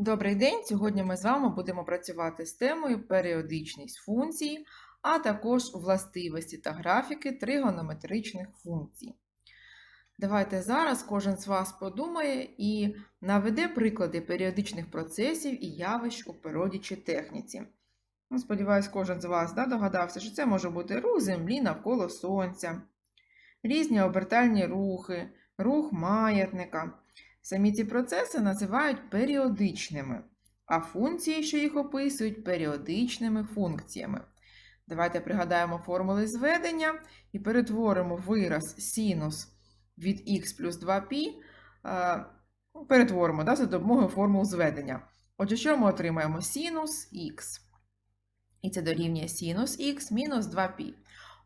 Добрий день! Сьогодні ми з вами будемо працювати з темою періодичність функцій, а також властивості та графіки тригонометричних функцій. Давайте зараз кожен з вас подумає і наведе приклади періодичних процесів і явищ у природі чи техніці. Ну, сподіваюсь, кожен з вас да, догадався, що це може бути рух Землі навколо Сонця, різні обертальні рухи, рух маятника. Самі ці процеси називають періодичними, а функції, що їх описують, періодичними функціями. Давайте пригадаємо формули зведення і перетворимо вираз синус від х плюс 2π, е, перетворимо да, за допомогою формул зведення. Отже, що ми отримаємо? Синус х. І це дорівнює синус х мінус 2π.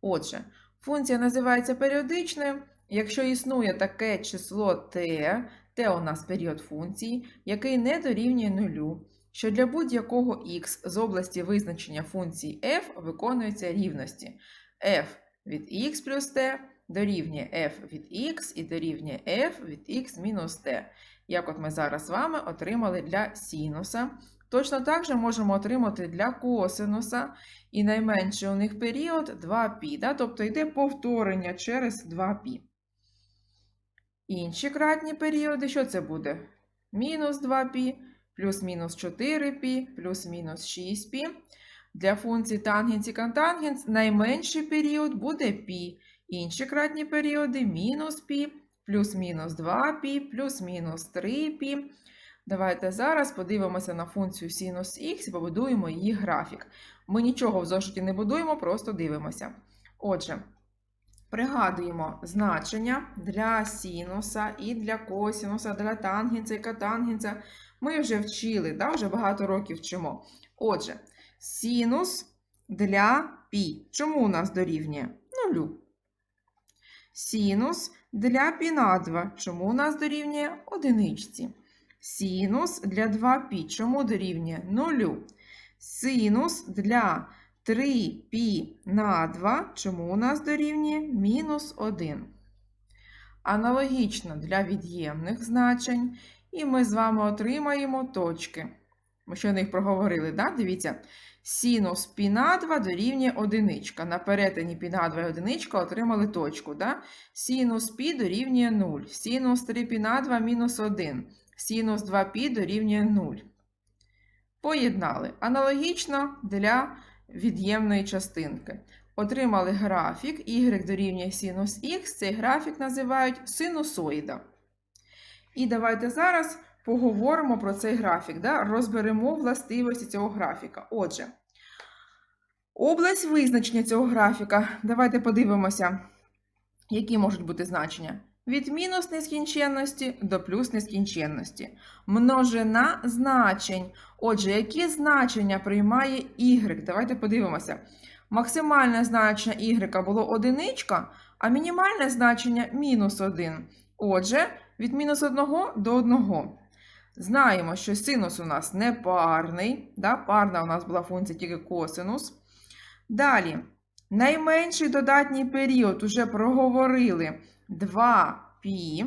Отже, функція називається періодичною, якщо існує таке число t, t у нас період функції, який не дорівнює нулю, що для будь-якого х з області визначення функції f виконуються рівності f від x плюс t дорівнює f від x і дорівнює f від x мінус t, як от ми зараз з вами отримали для синуса. Точно так же можемо отримати для косинуса, і найменший у них період 2π, да? тобто йде повторення через 2π. Інші кратні періоди, що це буде? Мінус 2π, плюс-мінус 4π, плюс-мінус 6π. Для функції тангенс і контангенс найменший період буде π. Інші кратні періоди мінус π, плюс-мінус 2π, плюс-мінус 3π. Давайте зараз подивимося на функцію синус х і побудуємо її графік. Ми нічого в зошиті не будуємо, просто дивимося. Отже, Пригадуємо значення для синуса і для косінуса, для тангенса і катангенса. Ми вже вчили, да, вже багато років вчимо. Отже, синус для пі. Чому у нас дорівнює? Нулю. Синус для пі на 2. Чому у нас дорівнює одиничці? Синус для 2 пі. Чому дорівнює нулю? Синус для 3π на 2, чому у нас дорівнює мінус 1. Аналогічно для від'ємних значень, і ми з вами отримаємо точки. Ми ще них проговорили, так? дивіться, синус пі на 2 дорівнює 1. На перетині пі на 2 і одиничка отримали точку. Да? Синус пі дорівнює 0, синус 3 пі на 2 мінус 1, синус 2π дорівнює 0. Поєднали. Аналогічно для від'ємної частинки. Отримали графік y дорівнює синус х. Цей графік називають синусоїда. І давайте зараз поговоримо про цей графік. Да? Розберемо властивості цього графіка. Отже, область визначення цього графіка. Давайте подивимося, які можуть бути значення від мінус нескінченності до плюс нескінченності. Множина значень. Отже, які значення приймає y? Давайте подивимося. Максимальне значення y було одиничка, а мінімальне значення мінус 1. Отже, від мінус 1 до 1. Знаємо, що синус у нас не парний. Да? Парна у нас була функція тільки косинус. Далі, найменший додатній період уже проговорили. 2π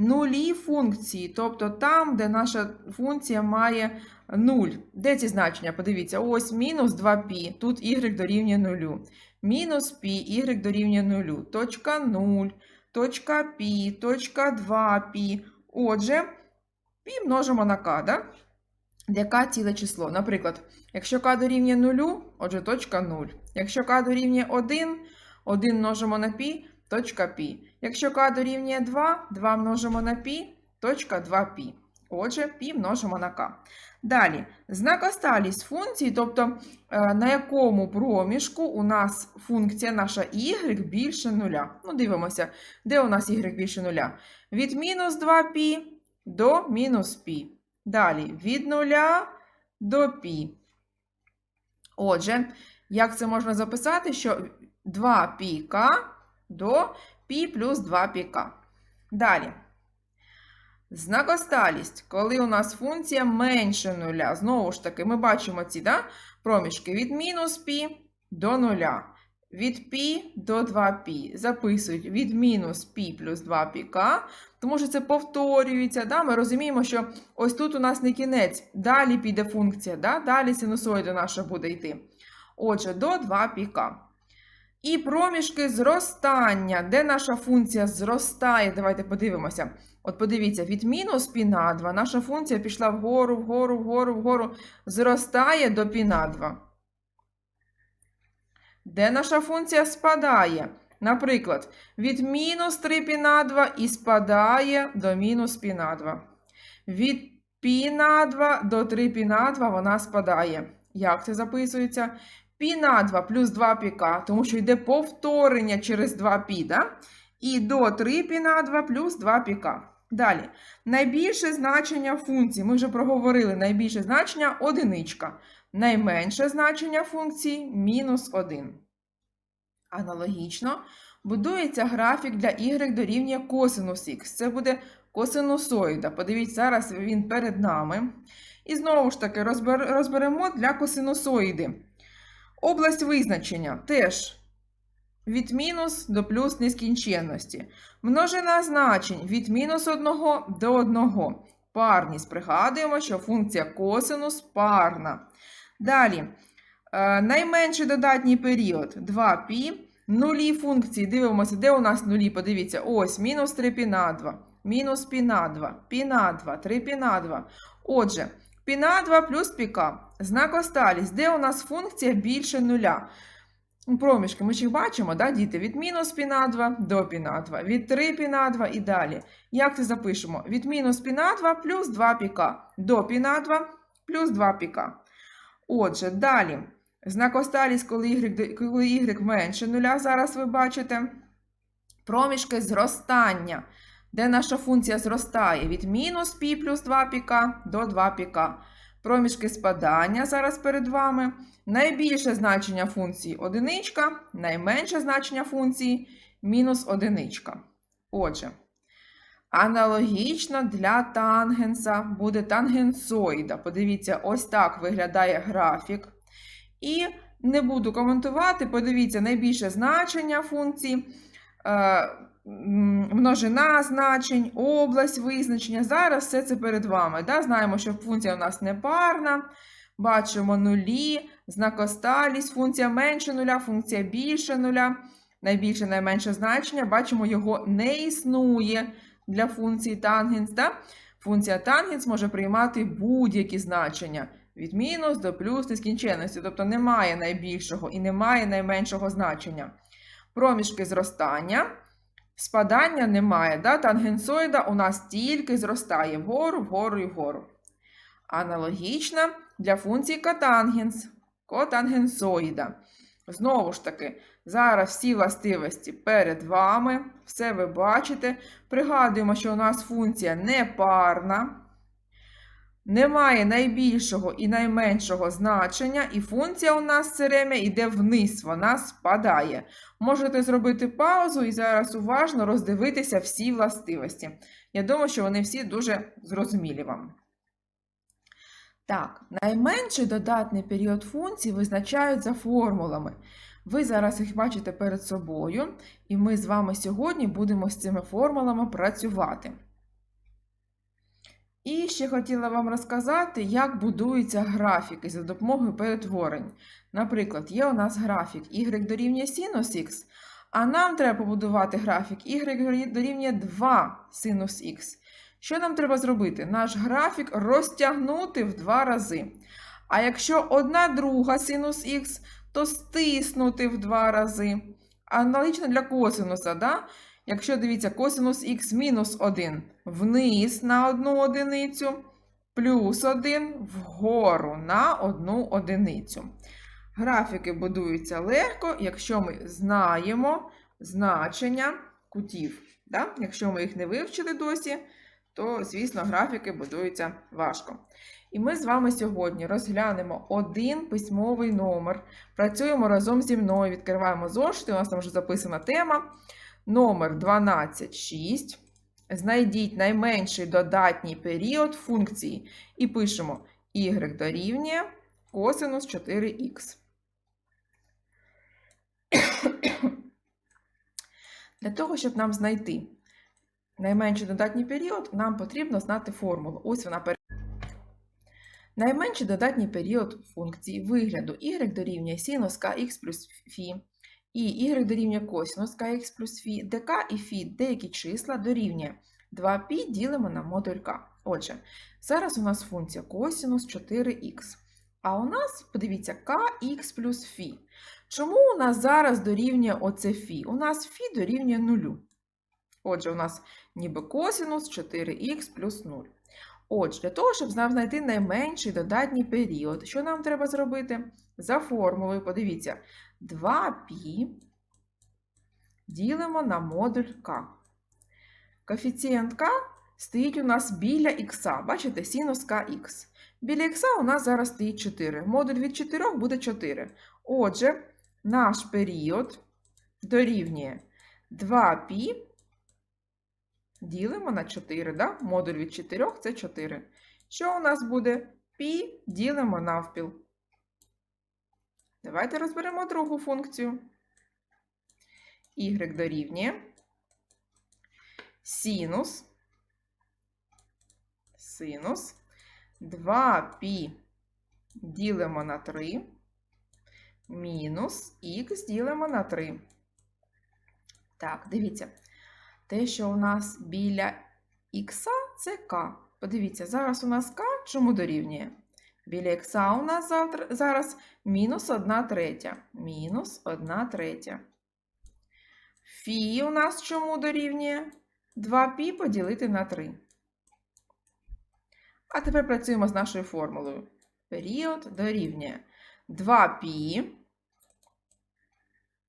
нулі функції, тобто там, де наша функція має 0. Де ці значення? Подивіться, ось мінус 2π, тут y дорівнює 0. Мінус π, y дорівнює 0. Точка 0, точка π, точка 2π. Отже, π множимо на k, да? де k ціле число. Наприклад, якщо k дорівнює 0, отже, точка 0. Якщо k дорівнює 1, 1 множимо на π, точка π. Якщо k дорівнює 2, 2 множимо на π, точка 2π. Отже, π множимо на k. Далі, знакосталість функції, тобто е, на якому проміжку у нас функція наша y більше нуля. Ну, дивимося, де у нас y більше нуля. Від мінус 2π до мінус π. Далі, від нуля до π. Отже, як це можна записати, що 2πk до π плюс 2 піка. Далі. Знакосталість, коли у нас функція менше нуля. Знову ж таки, ми бачимо ці да, проміжки від мінус π до нуля. від π до 2π. Записують від мінус π плюс 2πk, тому що це повторюється. Да? Ми розуміємо, що ось тут у нас не кінець, далі піде функція, да? далі синусоїда наша буде йти. Отже, до 2πk. І проміжки зростання. Де наша функція зростає? Давайте подивимося. От подивіться, від мінус пі на 2 наша функція пішла вгору, вгору, вгору, вгору. Зростає до пі на 2. Де наша функція спадає? Наприклад, від мінус 3 пі на 2 і спадає до мінус пі на 2. Від пі на 2 до 3 пі на 2 вона спадає. Як це записується? Π на 2 плюс 2 піка, тому що йде повторення через 2 пі, да? і до 3 пі на 2 плюс 2 піка. Далі. Найбільше значення функції, ми вже проговорили, найбільше значення одиничка. Найменше значення функції мінус 1. Аналогічно будується графік для y дорівнює косинус х. Це буде косинусоїда. Подивіться, зараз він перед нами. І знову ж таки розберемо для косинусоїди. Область визначення теж від мінус до плюс нескінченності. Множина значень від мінус 1 до 1. Парність. Пригадуємо, що функція косинус парна. Далі. Е, найменший додатній період 2π. Нулі функції. Дивимося, де у нас нулі. Подивіться, ось мінус 3 π на 2, мінус π на 2, π на 2, 3 π на 2. Отже, Піна 2 плюс піка. Знак осталість, де у нас функція більше нуля. Проміжки ми ж їх бачимо, да, діти, від мінус піна 2 до піна 2, від 3 піна 2 і далі. Як це запишемо? Від мінус піна 2 плюс 2 піка. До піна 2 плюс 2 піка. Отже, далі. Знак осталість, коли y, менше нуля, зараз ви бачите. Проміжки зростання де наша функція зростає від мінус π плюс 2 піка до 2 піка. Проміжки спадання зараз перед вами. Найбільше значення функції одиничка, найменше значення функції мінус одиничка. Отже, аналогічно для тангенса буде тангенсоїда. Подивіться, ось так виглядає графік. І не буду коментувати, подивіться, найбільше значення функції, е, множина значень, область визначення. Зараз все це перед вами. Да? Знаємо, що функція у нас непарна. Бачимо нулі, знакосталість, функція менше нуля, функція більше нуля. Найбільше, найменше значення. Бачимо, його не існує для функції тангенс. Да? Функція тангенс може приймати будь-які значення від мінус до плюс нескінченності, тобто немає найбільшого і немає найменшого значення. Проміжки зростання, спадання немає. Да? Тангенсоїда у нас тільки зростає вгору, вгору і вгору. Аналогічна для функції котангенс, котангенсоїда. Знову ж таки, зараз всі властивості перед вами, все ви бачите. Пригадуємо, що у нас функція непарна. Немає найбільшого і найменшого значення, і функція у нас все время йде вниз, вона спадає. Можете зробити паузу і зараз уважно роздивитися всі властивості. Я думаю, що вони всі дуже зрозумілі вам. Так, найменший додатний період функцій визначають за формулами. Ви зараз їх бачите перед собою, і ми з вами сьогодні будемо з цими формулами працювати. І ще хотіла вам розказати, як будуються графіки за допомогою перетворень. Наприклад, є у нас графік y дорівнює синус х, а нам треба побудувати графік y дорівнює 2 синус х. Що нам треба зробити? Наш графік розтягнути в два рази. А якщо одна друга синус х, то стиснути в два рази. Аналогічно для косинуса, да? Якщо дивіться, косинус х мінус 1 вниз на одну одиницю, плюс 1 вгору на одну одиницю. Графіки будуються легко, якщо ми знаємо значення кутів. Да? Якщо ми їх не вивчили досі, то, звісно, графіки будуються важко. І ми з вами сьогодні розглянемо один письмовий номер. Працюємо разом зі мною, відкриваємо зошити, у нас там вже записана тема. Номер 126. Знайдіть найменший додатній період функції і пишемо y дорівнює косинус 4х. Для того, щоб нам знайти найменший додатній період, нам потрібно знати формулу. Ось вона перед. Найменший додатній період функції вигляду y дорівнює синус kx плюс φ і y дорівнює косинус kx плюс фі, де k і фі деякі числа дорівнює 2π ділимо на модуль k. Отже, зараз у нас функція косинус 4х. А у нас, подивіться, kx плюс фі. Чому у нас зараз дорівнює оце фі? У нас фі дорівнює нулю. Отже, у нас ніби косинус 4х плюс 0. Отже, для того, щоб знайти найменший додатній період, що нам треба зробити? За формулою, подивіться, 2π ділимо на модуль k. Коефіцієнт k стоїть у нас біля х. Бачите, синус Кх. Біля х у нас зараз стоїть 4. Модуль від 4 буде 4. Отже, наш період дорівнює 2π ділимо на 4. Да? Модуль від 4 це 4. Що у нас буде? Пі ділимо навпіл. Давайте розберемо другу функцію. y дорівнює синус, синус 2π ділимо на 3 мінус х ділимо на 3. Так, дивіться. Те, що у нас біля х, це k. Подивіться, зараз у нас k чому дорівнює? Біля х у нас завтра, зараз мінус 1 третя. Мінус 1 третя. Фі у нас чому дорівнює? 2π поділити на 3. А тепер працюємо з нашою формулою. Період дорівнює 2π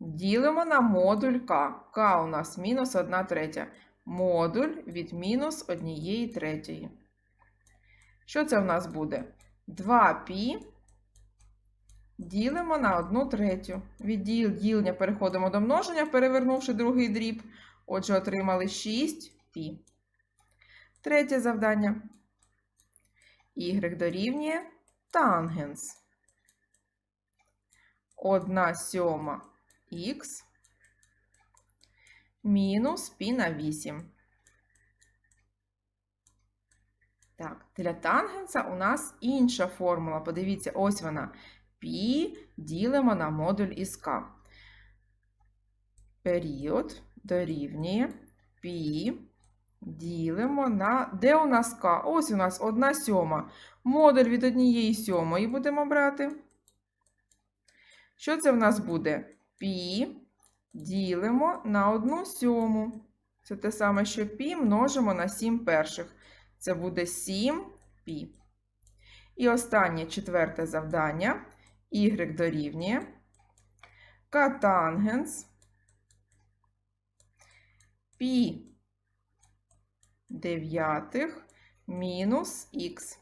ділимо на модуль k. k у нас мінус 1 третя. Модуль від мінус 1 третьої. Що це в нас буде? 2π ділимо на 1 третю. Від ділення переходимо до множення, перевернувши другий дріб. Отже, отримали 6π. Третє завдання. Y дорівнює тангенс. 1 сьома х мінус пі на 8. Так, для тангенса у нас інша формула. Подивіться, ось вона. Пі ділимо на модуль із k. Період дорівнює пі ділимо на. Де у нас k? Ось у нас 1 сьома. Модуль від однієї сьомої будемо брати. Що це в нас буде? Пі ділимо на 1 сьому. Це те саме, що пі множимо на 7 перших. Це буде 7 π. І останнє четверте завдання. Y дорівнює катангенс π дев'ятих мінус х.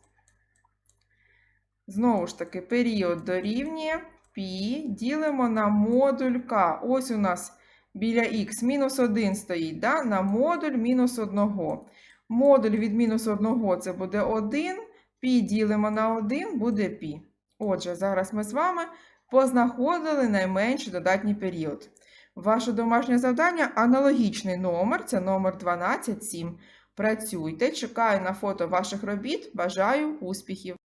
Знову ж таки, період дорівнює π ділимо на модуль k. Ось у нас біля х мінус 1 стоїть, да? на модуль мінус 1. Модуль від мінус 1 це буде 1, Пі ділимо на 1 буде пі. Отже, зараз ми з вами познаходили найменший додатній період. Ваше домашнє завдання аналогічний номер, це номер 127. Працюйте, чекаю на фото ваших робіт. Бажаю успіхів!